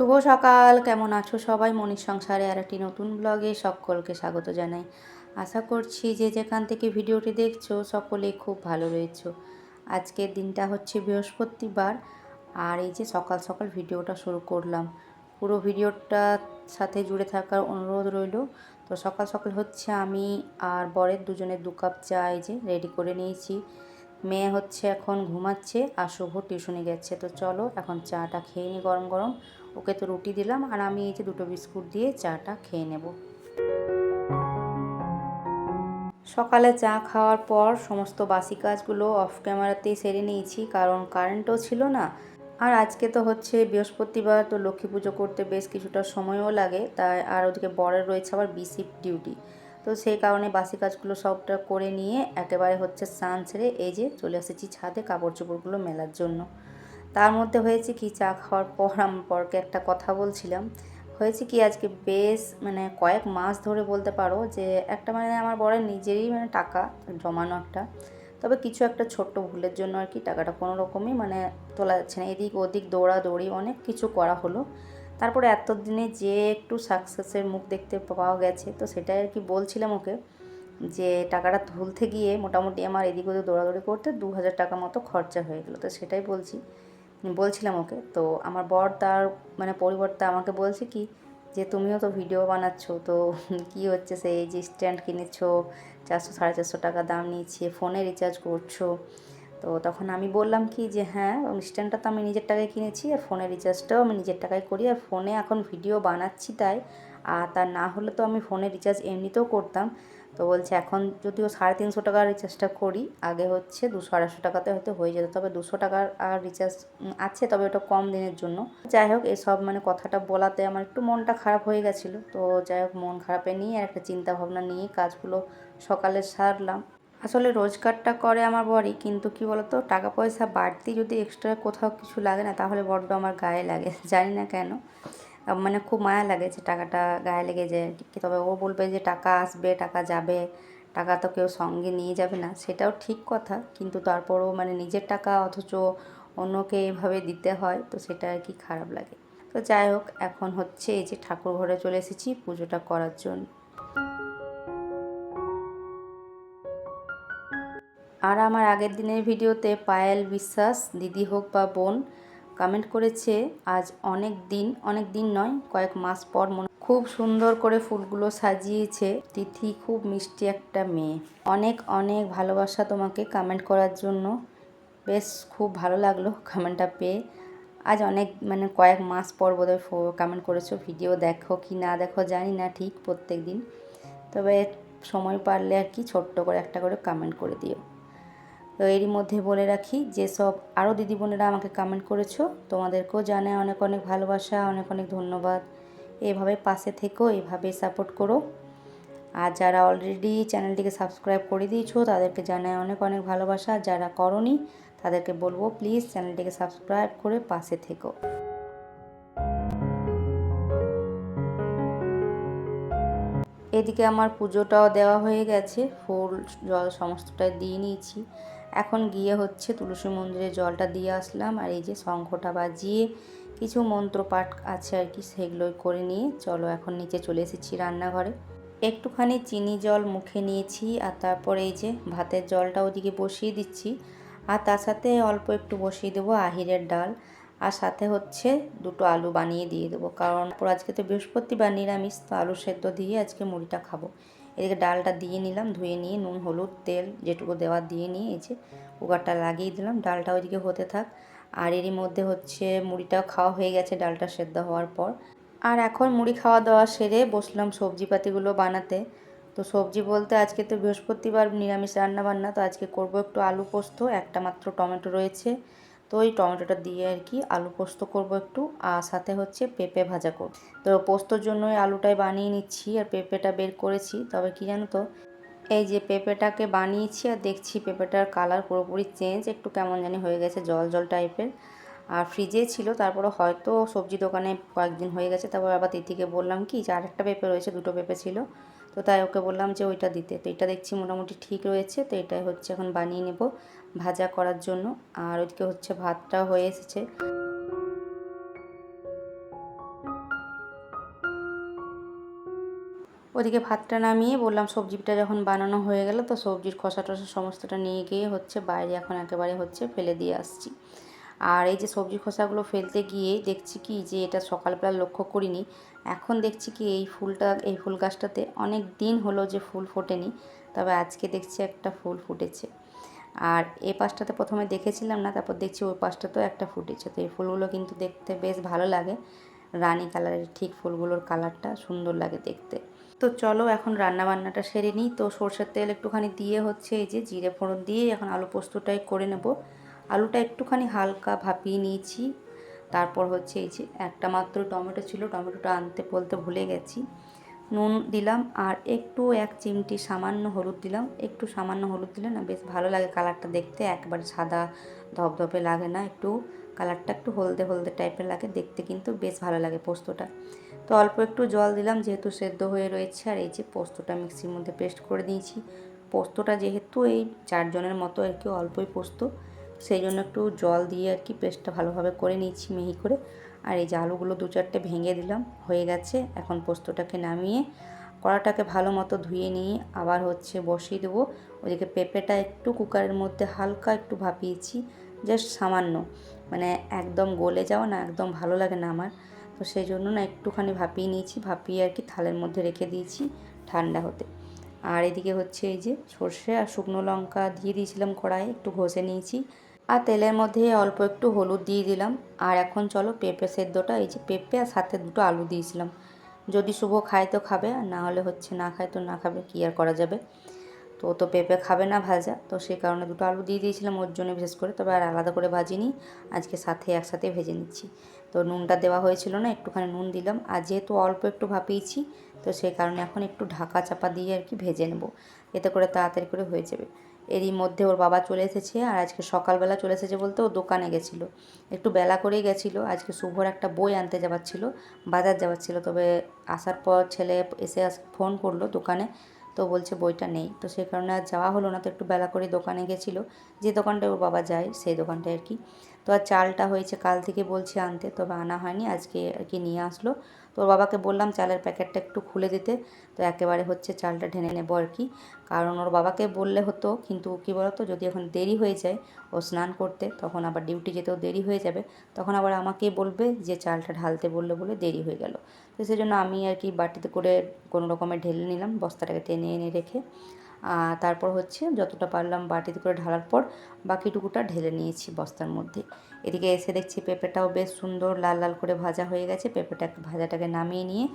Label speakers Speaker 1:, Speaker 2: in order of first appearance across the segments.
Speaker 1: শুভ সকাল, কেমন আছো সবাই? মনির সংসারে আর একটি নতুন ব্লগে সকলকে স্বাগত জানাই। আশা করছি যে যেখান থেকে ভিডিওটি দেখছ সকলেই খুব ভালো রয়েছো। আজকের দিনটা হচ্ছে বৃহস্পতিবার আর এই যে সকাল সকাল ভিডিওটা শুরু করলাম। পুরো ভিডিওটার সাথে জুড়ে থাকার অনুরোধ রইল। তো সকাল সকাল হচ্ছে আমি আর বরের দুজনের দু কাপ চা এই যে রেডি করে নিয়েছি। মেয়ে হচ্ছে এখন ঘুমাচ্ছে আর শুভ টিউশনে গেছে। তো চলো এখন চাটা খেয়ে নিই গরম গরম। ওকে তো রুটি দিলাম আর আমি এই যে দুটো বিস্কুট দিয়ে চাটা খেয়ে নেব। সকালে চা খাওয়ার পর সমস্ত বাসি কাজগুলো অফ ক্যামেরাতেই সেরে নিয়েছি, কারণ কারেন্টও ছিল না। আর আজকে তো হচ্ছে বৃহস্পতিবার, তো লক্ষ্মী পুজো করতে বেশ কিছুটা সময়ও লাগে, তাই আর ওদিকে বরের রয়েছে আবার বিসিপ ডিউটি তো সেই কারণে বাসি কাজগুলো সবটা করে নিয়ে একেবারে হচ্ছে স্নান ছেড়ে এই যে চলে এসেছি ছাদে কাপড় চোপড়গুলো মেলার জন্য। তার মধ্যে হয়েছে কি, চা খাওয়ার পর আমার পরকে একটা কথা বলছিলাম। হয়েছে কি, আজকে বেশ মানে কয়েক মাস ধরে বলতে পারো যে একটা মানে আমার বরের নিজেরই মানে টাকা জমানো একটা। তবে কিছু একটা ছোট্ট ভুলের জন্য আর কি টাকাটা কোনো রকমই মানে তোলা যাচ্ছে না। এদিক ওদিক দৌড়াদৌড়ি অনেক কিছু করা হলো। তারপরে এতদিনে যে একটু সাকসেসের মুখ দেখতে পাওয়া গেছে, তো সেটাই আর কি বলছিলাম ওকে যে টাকাটা তুলতে গিয়ে মোটামুটি আমার এদিক ওদিক দৌড়াদৌড়ি করতে দু হাজার টাকা মতো খরচা হয়ে গেলো। তো সেটাই বলছি। বলছিলাম ওকে, তো আমার বর তার মানে পরিবর্তে আমাকে বলছে কি যে, তুমিও তো ভিডিও বানাচ্ছ, তো কি হচ্ছে সেই যে স্ট্যান্ড কিনেছো, চারশো, সাড়ে চারশো টাকা দাম নিয়েছি, ফোনে রিচার্জ করছ? তো তখন আমি বললাম কি যে হ্যাঁ স্ট্যান্ডটা তো আমি নিজের টাকায় কিনেছি, আর ফোনের রিচার্জটাও আমি নিজের টাকায় করি, আর ফোনে এখন ভিডিও বানাচ্ছি তাই, আর তা না হলে তো আমি ফোনে রিচার্জ এমনিতেও করতাম। তো বলছে, এখন যদিও সাড়ে তিনশো টাকার রিচার্জটা করি, আগে হচ্ছে দুশো আড়াইশো টাকাতে হয়তো হয়ে যেত, তবে দুশো টাকার আর রিচার্জ আছে, তবে ওটা কম দিনের জন্য। যাই হোক, এসব মানে কথাটা বলাতে আমার একটু মনটা খারাপ হয়ে গেছিল। তো যাই হোক, মন খারাপে নিয়ে আর একটা চিন্তা ভাবনা নিয়ে কাজগুলো সকালে সারলাম। আসলে রোজগারটা করে আমার বড়ি কিন্তু কি বলতো, টাকা পয়সা বাড়তি যদি এক্সট্রা কোথাও কিছু লাগে না, তাহলে বড্ড আমার গায়ে লাগে, জানি না কেন। মানে খুব মায়া লাগে যে টাকাটা গায়ে লেগে যায়। তবে ও বলবে যে টাকা আসবে, টাকা যাবে, টাকা তো কেউ সঙ্গে নিয়ে যাবে না, সেটাও ঠিক কথা। কিন্তু তারপরও মানে নিজের টাকা অথচ অন্যকে এভাবে দিতে হয়, তো সেটা আর কি খারাপ লাগে। তো যাই হোক, এখন হচ্ছে এই যে ঠাকুর ঘরে চলে এসেছি পুজোটা করার জন্য। আর আমার আগের দিনের ভিডিওতে পায়েল বিশ্বাস, দিদি হোক বা বোন কমেন্ট করেছে, আজ অনেক দিন অনেক দিন নয়, কয়েক মাস পর মনে খুব সুন্দর করে ফুলগুলো সাজিয়েছে। তিথি খুব মিষ্টি একটা মেয়ে। অনেক অনেক ভালোবাসা তোমাকে কমেন্ট করার জন্য। বেশ, খুব ভালো লাগল কমেন্টটা পেয়ে। আজ অনেক মানে কয়েক মাস পর বোধহয় কমেন্ট করেছ, ভিডিও দেখো কি না দেখো জানি না ঠিক প্রত্যেক দিন। তবে সময় পারলে আর কি ছোট্ট করে একটা করে কমেন্ট করে দিও। তো এরই মধ্যে বলে রাখি যেসব আরও দিদি বোনেরা আমাকে কমেন্ট করেছ, তোমাদেরকেও জানায় অনেক অনেক ভালোবাসা, অনেক অনেক ধন্যবাদ। এভাবে পাশে থেকেও এভাবে সাপোর্ট করো। আর যারা অলরেডি চ্যানেলটিকে সাবস্ক্রাইব করে দিয়েছ, তাদেরকে জানায় অনেক অনেক ভালোবাসা। যারা করনি, তাদেরকে বলব প্লিজ চ্যানেলটিকে সাবস্ক্রাইব করে পাশে থেকো। এদিকে আমার পুজোটাও দেওয়া হয়ে গেছে, ফুল, জল, সমস্তটাই দিয়ে নিয়েছি। এখন গিয়ে হচ্ছে তুলসী মন্দিরে জলটা দিয়ে আসলাম আর এই যে শঙ্খটা বাজিয়ে কিছু মন্ত্র পাঠ আছে আর কি, সেগুলো করে নিয়ে চলো এখন নিচে চলে এসেছি রান্নাঘরে। একটুখানি চিনি জল মুখে নিয়েছি আর তারপর এই যে ভাতের জলটা ওদিকে বসিয়ে দিচ্ছি আর তার সাথে অল্প একটু বসিয়ে দেবো আহিরের ডাল আর সাথে হচ্ছে দুটো আলু বানিয়ে দিয়ে দেবো। কারণ আজকে তো বৃহস্পতিবার নিরামিষ, তো আলু সেদ্ধ দিয়ে আজকে মুড়িটা খাব। এদিকে ডালটা দিয়ে নিলাম, ধুয়ে নিয়ে নুন, হলুদ, তেল যেটুকু দেওয়া দিয়ে নিয়ে এই যে কুকারটা লাগিয়ে দিলাম। ডালটা ওইদিকে হতে থাক। আর এরই মধ্যে হচ্ছে মুড়িটাও খাওয়া হয়ে গেছে, ডালটা সেদ্ধ হওয়ার পর। আর এখন মুড়ি খাওয়া দাওয়া সেরে বসলাম সবজিপাতিগুলো বানাতে। তো সবজি বলতে আজকে তো বৃহস্পতিবার নিরামিষ রান্না বান্না তো আজকে করব একটু আলু পোস্ত, একটা মাত্র টমেটো রয়েছে। তো ওই টমেটোটা দিয়ে আর কি আলু পোস্ত করব একটু, আর সাথে হচ্ছে পেঁপে ভাজা করব। তো পোস্তর জন্য আলুটাই বানিয়ে নিচ্ছি আর পেঁপেটা বের করেছি। তবে কি জানো তো, এই যে পেঁপেটাকে বানিয়েছি আর দেখছি পেঁপেটার কালার পুরোপুরি চেঞ্জ, একটু কেমন জানি হয়ে গেছে, জল জল টাইপের। আর ফ্রিজে ছিল, তারপরে হয়তো সবজি দোকানে কয়েকদিন হয়ে গেছে, তারপর আবার তিথিকে বললাম কি, যে আরেকটা পেঁপে রয়েছে, দুটো পেঁপে ছিল। তো তাই ওকে বললাম যে ওইটা দিতে। তো এটা দেখছি মোটামুটি ঠিক রয়েছে, তো এটাই হচ্ছে এখন বানিয়ে নেব। ভাজা করার জন্য। আর ওইদিকে হচ্ছে ভাতটা হয়ে এসেছে। ওদিকে ভাতটা নামিয়ে বললাম সবজিটা যখন বানানো হয়ে গেল, তো সবজির খসা টসা সমস্তটা নিয়ে গিয়ে হচ্ছে বাইরে এখন একেবারে হচ্ছে ফেলে দিয়ে আসছি। আর এই যে সবজি খোসাগুলো ফেলতে গিয়ে দেখছি কি যে এটা সকালবেলা লক্ষ্য করিনি। এখন দেখছি কি এই ফুলটা, এই ফুল গাছটাতে অনেক দিন হলো যে ফুল ফোটেনি, তবে আজকে দেখছি একটা ফুল ফুটেছে। আর এই পাশটাতে প্রথমে দেখেছিলাম না, তারপর দেখছি ওই পাশটাতেও একটা ফুটেছে। তো এই ফুলগুলো কিন্তু দেখতে বেশ ভালো লাগে। রানী কালারের ঠিক ফুলগুলোর কালারটা সুন্দর লাগে দেখতে। তো চলো এখন রান্না বান্নাটা সেরে নিই। তো সর্ষের তেল একটুখানি দিয়ে হচ্ছে এই যে জিরে ফোড়ন দিয়ে এখন আলু পোস্তটাই করে নেব। আলুটা একটুখানি হালকা ভাপিয়ে নিয়েছি। তারপর হচ্ছে এই যে একটা মাত্র টমেটো ছিল, টমেটোটা আনতে বলতে ভুলে গেছি। নুন দিলাম আর একটু এক চিমটি সামান্য হলুদ দিলাম। একটু সামান্য হলুদ দিলে না বেশ ভালো লাগে কালারটা দেখতে। একবারে সাদা ধপধপে লাগে না, একটু কালারটা একটু হলদে হলদে টাইপের লাগে, দেখতে কিন্তু বেশ ভালো লাগে পোস্তটা। তো অল্প একটু জল দিলাম, যেহেতু সেদ্ধ হয়ে রয়েছে আর এই যে পোস্তটা মিক্সির মধ্যে পেস্ট করে দিয়েছি। পোস্তটা যেহেতু এই চারজনের মতো আর কি অল্পই পোস্ত, সেই জন্য একটু জল দিয়ে আর কি পেস্টটা ভালোভাবে করে নিচ্ছি মিহি করে। আর এই যে আলুগুলো দু চারটে ভেঙে দিলাম, হয়ে গেছে। এখন পোস্তটাকে নামিয়ে কড়াটাকে ভালো মতো ধুয়ে নিয়ে আবার হচ্ছে বসিয়ে দেবো। ওদিকে পেঁপেটা একটু কুকারের মধ্যে হালকা একটু ভাপিয়েছি, জাস্ট সামান্য। মানে একদম গলে যাওয়া না, একদম ভালো লাগে না আমার। তো সেই জন্য না একটুখানি ভাপিয়ে নিয়েছি, ভাপিয়ে আর কি থালের মধ্যে রেখে দিয়েছি ঠান্ডা হতে। আর এদিকে হচ্ছে এই যে সর্ষে আর শুকনো লঙ্কা দিয়ে দিয়েছিলাম কড়াইয়ে, একটু ঘষে নিয়েছি। আর তেলের মধ্যে অল্প একটু হলুদ দিয়ে দিলাম। আর এখন চলো পেঁপে সেদ্ধটা, এই যে পেঁপে আর সাথে দুটো আলু দিয়েছিলাম। যদি শুভ খায় তো খাবে, আর না হলে হচ্ছে না খায় তো না খাবে, কী আর করা যাবে? তো তো পেঁপে খাবে না ভাজা, তো সেই কারণে দুটো আলু দিয়ে দিয়েছিলাম ওর জন্য বিশেষ করে। তবে আর আলাদা করে ভাজিনি, আজকে সাথে একসাথে ভেজে নিচ্ছি। তো নুনটা দেওয়া হয়েছিল না, একটুখানি নুন দিলাম। আর যেহেতু অল্প একটু ভাপিয়েছি, তো সেই কারণে এখন একটু ঢাকা চাপা দিয়ে আর কি ভেজে নেব। এতে করে তাড়াতাড়ি করে হয়ে যাবে। এরই মধ্যে ওর বাবা চলে এসেছে আর আজকে সকালবেলা চলে এসেছে বলতে ও দোকানে গেছিল। একটু বেলা করেই গেছিল। আজকে শুভর একটা বই আনতে যাওয়ার ছিল, বাজার যাওয়ার ছিল। তবে আসার পর ছেলে এসে ফোন করল দোকানে। তো বলছে বইটা নেই। তো সেই কারণে আর যাওয়া হলো না। তো একটু বেলা করে দোকানে গেছিল। যে দোকানটায় ওর বাবা যায়, সেই দোকানটায় আর কি। তো আর চালটা হয়েছে কাল থেকে বলছে আনতে তবে আনা হয়নি, আজকে আর কি নিয়ে আসলো। তো বাবাকে বললাম চালের প্যাকেটটা একটু খুলে দিতে, তো একেবারে হচ্ছে চালটা ঢেনে নেব আর কি। কারণ ওর বাবাকে বললে হতো, কিন্তু কী বলতো, যদি এখন দেরি হয়ে যায় ও স্নান করতে, তখন আবার ডিউটি যেতেও দেরি হয়ে যাবে, তখন আবার আমাকেই বলবে যে চালটা ঢালতে বললে বলে দেরি হয়ে গেল। তো সেই জন্য আমি আর কি বাটিতে করে কোনো রকমে ঢেলে নিলাম, বস্তাটাকে টেনে এনে রেখে। তারপর হচ্ছে যতটা পারলাম বাটিতে করে ঢালার পর বাকিটুকুটা ঢেলে নিয়েছি বস্তার মধ্যে। এদিকে এসে দেখছি পেঁপেটাও বেশ সুন্দর লাল লাল করে ভাজা হয়ে গেছে। পেঁপেটা ভাজাটাকে নামিয়ে নিয়ে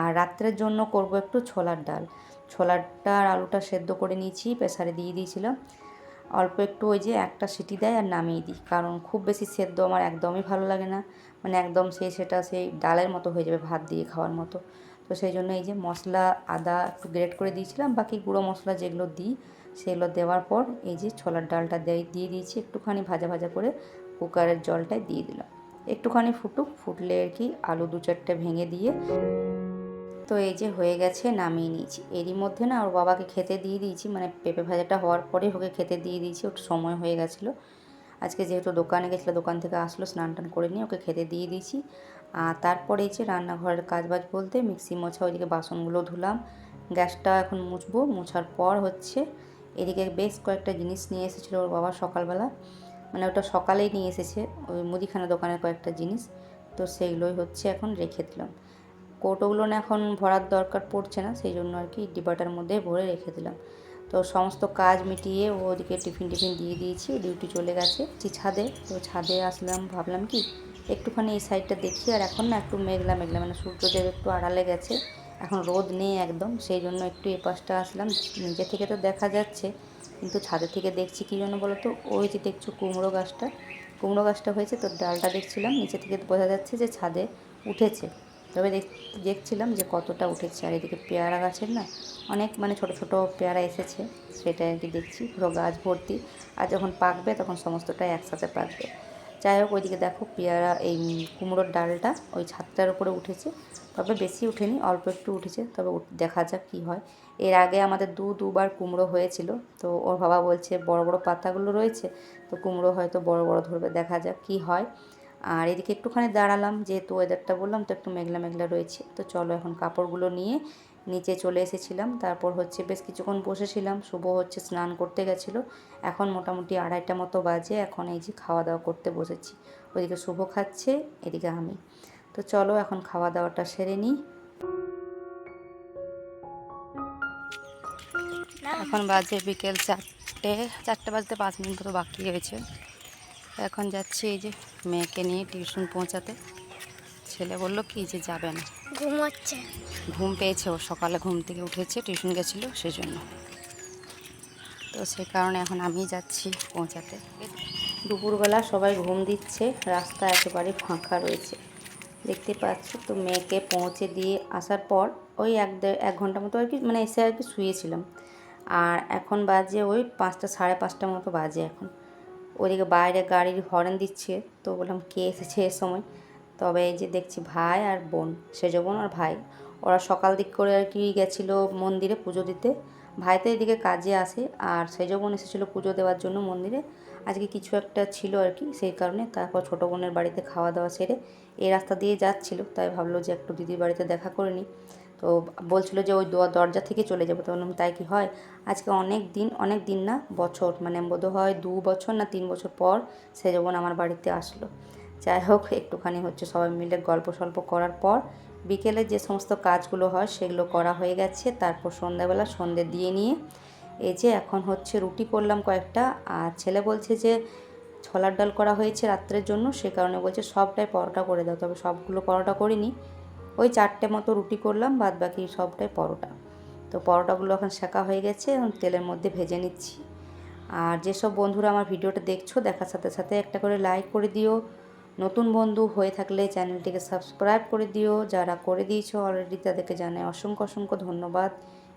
Speaker 1: আর রাত্রের জন্য করব একটু ছোলার ডাল। ছোলারটা আর আলুটা সেদ্ধ করে নিয়েছি, প্রেসারে দিয়ে দিয়েছিলাম। অল্প একটু ওই যে একটা সিটি দেয় আর নামিয়ে দিই। কারণ খুব বেশি সেদ্ধ আমার একদমই ভালো লাগে না। মানে একদম সেই সেটা সেই ডালের মতো হয়ে যাবে ভাত দিয়ে খাওয়ার মতো। তো সেই জন্য এই যে মশলা, আদা একটু গ্রেট করে দিয়েছিলাম, বাকি গুঁড়ো মশলা যেগুলো দিই সেগুলো দেওয়ার পর এই যে ছোলার ডালটা দিয়ে দিয়েছি একটুখানি ভাজা ভাজা করে কুকারের জলটায় দিয়ে দিলাম। একটুখানি ফুটুক, ফুটলে আর কি আলু দু চারটে ভেঙে দিয়ে তো এই যে হয়ে গেছে, নামিয়ে নিয়েছি। এরই মধ্যে না ওর বাবাকে খেতে দিয়ে দিয়েছি মানে পেঁপে ভাজাটা হওয়ার পরে ওকে খেতে দিয়ে দিয়েছি ওর সময় হয়ে গেছিল। আজকে যেহেতু দোকানে গেছিল, দোকান থেকে আসলো, স্নান টান করে নিয়ে ওকে খেতে দিয়ে দিয়েছি। আর তারপরে এই যে রান্নাঘরের কাজবাজ বলতে মিক্সি মোছা, ওইদিকে বাসনগুলো ধুলাম। গ্যাসটা এখন মুছবো, মোছার পর হচ্ছে এদিকে বেশ কয়েকটা জিনিস নিয়ে এসেছিল ওর বাবা সকালবেলা। মানে ওটা সকালেই নিয়ে এসেছে, ওই মুদিখানা দোকানের কয়েকটা জিনিস। তো সেইগুলোই হচ্ছে এখন রেখে দিলাম। কৌটোগুলো না এখন ভরার দরকার পড়ছে না, সেই জন্য আর কি ডিবাটার মধ্যে ভরে রেখে দিলাম। তো সমস্ত কাজ মিটিয়ে ও ওদিকে টিফিন টিফিন দিয়ে দিয়েছি, ডিউটি চলে গেছে। ছাদে, তো ছাদে আসলাম, ভাবলাম কি একটুখানি এই সাইডটা দেখি, আর এখন না একটু মেঘলা মেঘলা মানে সূর্যদেব একটু আড়ালে গেছে। এখন রোদ নেই একদম, সেই জন্য একটু এ পাশটা আসলাম। নিজে থেকে তো দেখা যাচ্ছে, কিন্তু ছাদের থেকে দেখছি কী জন্য বলো তো ওই যে দেখছ কুমড়ো গাছটা। কুমড়ো গাছটা হয়েছে তো ডালটা দেখছিলাম, নিচে থেকে বোঝা যাচ্ছে যে ছাদে উঠেছে। তবে দেখছিলাম যে কতটা উঠেছে, আর এদিকে পেয়ারা গাছের না অনেক মানে ছোট ছোট পেয়ারা এসেছে সেটা আর কি দেখছি, পুরো গাছ ভর্তি। আর যখন পাকবে তখন সমস্তটাই একসাথে পাকবে। যাই হোক, ওইদিকে দেখো পেয়ারা, এই কুমড়োর ডালটা ওই ছাদটার উপরে উঠেছে। তবে বেশি উঠেনি, অল্প একটু উঠেছে, তবে দেখা যাক কী হয়। এর আগে আমাদের দু, দুবার কুমড়ো হয়েছিল, তো ওর বাবা বলছে, বড় বড় পাতাগুলো রয়েছে, তো কুমড়ো হয়তো বড় বড় ধরবে, দেখা যাক কী হয়। আর এদিকে একটুখানি দাঁড়ালাম, যেহেতু ওয়েদারটা বললাম, তো একটু মেঘলা মেঘলা রয়েছে। তো চলো এখন কাপড়গুলো নিয়ে নিচে চলে এসেছিলাম। তারপর হচ্ছে বেশ কিছুক্ষণ বসেছিলাম। শুভ হচ্ছে স্নান করতে গেছিল। এখন মোটামুটি আড়াইটা মতো বাজে। এখন এই যে খাওয়া দাওয়া করতে বসেছি। ওইদিকে শুভ খাচ্ছে, এদিকে আমি। তো চলো এখন খাওয়া দাওয়াটা সেরে নিই। এখন বাজে বিকেল চারটে চারটে বাজতে পাঁচ মিনিট মতো বাকি হয়েছে এখন যাচ্ছি এই যে মেয়েকে নিয়ে টিউশন পৌঁছাতে। ছেলে বলল কি যে যাবে না।
Speaker 2: ঘুমোচ্ছে।
Speaker 1: ঘুম পেয়েছে ও সকালে ঘুম থেকে উঠেছে টিউশন গেছিল সেই জন্য তো সেই কারণে এখন আমি যাচ্ছি পৌঁছাতে। দুপুরবেলা সবাই ঘুম দিচ্ছে রাস্তা একেবারে ফাঁকা রয়েছে। দেখতে পাচ্ছ তো মেয়েকে পৌঁছে দিয়ে আসার পর ওই এক দেড় এক ঘণ্টা মতো আর কি মানে এসে আর কি শুয়েছিলাম। আর এখন বাজে ওই পাঁচটা সাড়ে পাঁচটা মতো বাজে এখন। ওদিকে বাইরে গাড়ির হর্ন দিচ্ছে তো বললাম কে এসেছে এ সময়? তবে এই যে দেখছি ভাই আর বোন, সেজ বোন আর ভাই, ওরা সকাল দিক করে আর কি গেছিল মন্দিরে পুজো দিতে। ভাই তো এদিকে কাজে আসে আর সেজ বোন এসেছিল পুজো দেওয়ার জন্য মন্দিরে। আজকে কিছু একটা ছিল আর কি, সেই কারণে তারপর ছোটো বোনের বাড়িতে খাওয়া দাওয়া সেরে এই রাস্তা দিয়ে যাচ্ছিল, তাই ভাবলো যে একটু দিদির বাড়িতে দেখা করে নিই। তো বলছিল যে ওই দরজা থেকে চলে যাব, তো বললাম, তাই কি হয়? আজকে অনেক দিন অনেক দিন না, বছর মানে বোধ হয় দু বছর না তিন বছর পর সে যখন আমার বাড়িতে আসলো। যাই হোক, একটুখানি হচ্ছে সবাই মিলে গল্প সল্প করার পর বিকেলে যে সমস্ত কাজগুলো হয় সেগুলো করা হয়ে গেছে। তারপর সন্ধ্যাবেলা সন্ধে দিয়ে নিয়ে এই যে এখন হচ্ছে রুটি করলাম কয়েকটা, আর ছেলে বলছে যে ছোলার ডাল করা হয়েছে রাত্রের জন্য, সে কারণে বলছে সবটাই পরোটা করে দাও। তবে সবগুলো পরোটা করিনি, ওই চারটে মতো রুটি করলাম বাদ বাকি সবটাই পরোটা। তো পরোটাগুলো এখন শেখা হয়ে গেছে, এখন তেলের মধ্যে ভেজে নিচ্ছি। আর যেসব বন্ধুরা আমার ভিডিওটা দেখছ, দেখার সাথে সাথে একটা করে লাইক করে দিও। নতুন বন্ধু হয়ে থাকলে চ্যানেলটিকে সাবস্ক্রাইব করে দিও। যারা করে দিয়েছ অলরেডি তাদেরকে জানাই অসংখ্য অসংখ্য ধন্যবাদ।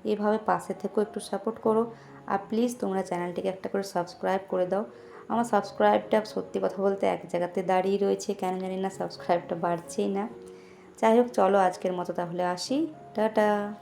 Speaker 1: এভাবে পাশে থেকেও একটু সাপোর্ট করো। আর প্লিজ তোমরা চ্যানেলটিকে একটা করে সাবস্ক্রাইব করে দাও। আমার সাবস্ক্রাইবটা সত্যি কথা বলতে এক জায়গাতে দাঁড়িয়ে রয়েছে। কেন জানি না সাবস্ক্রাইবটা বাড়ছেই না। যাই হোক, চলো আজকের মতো তাহলে আসি। টাটা!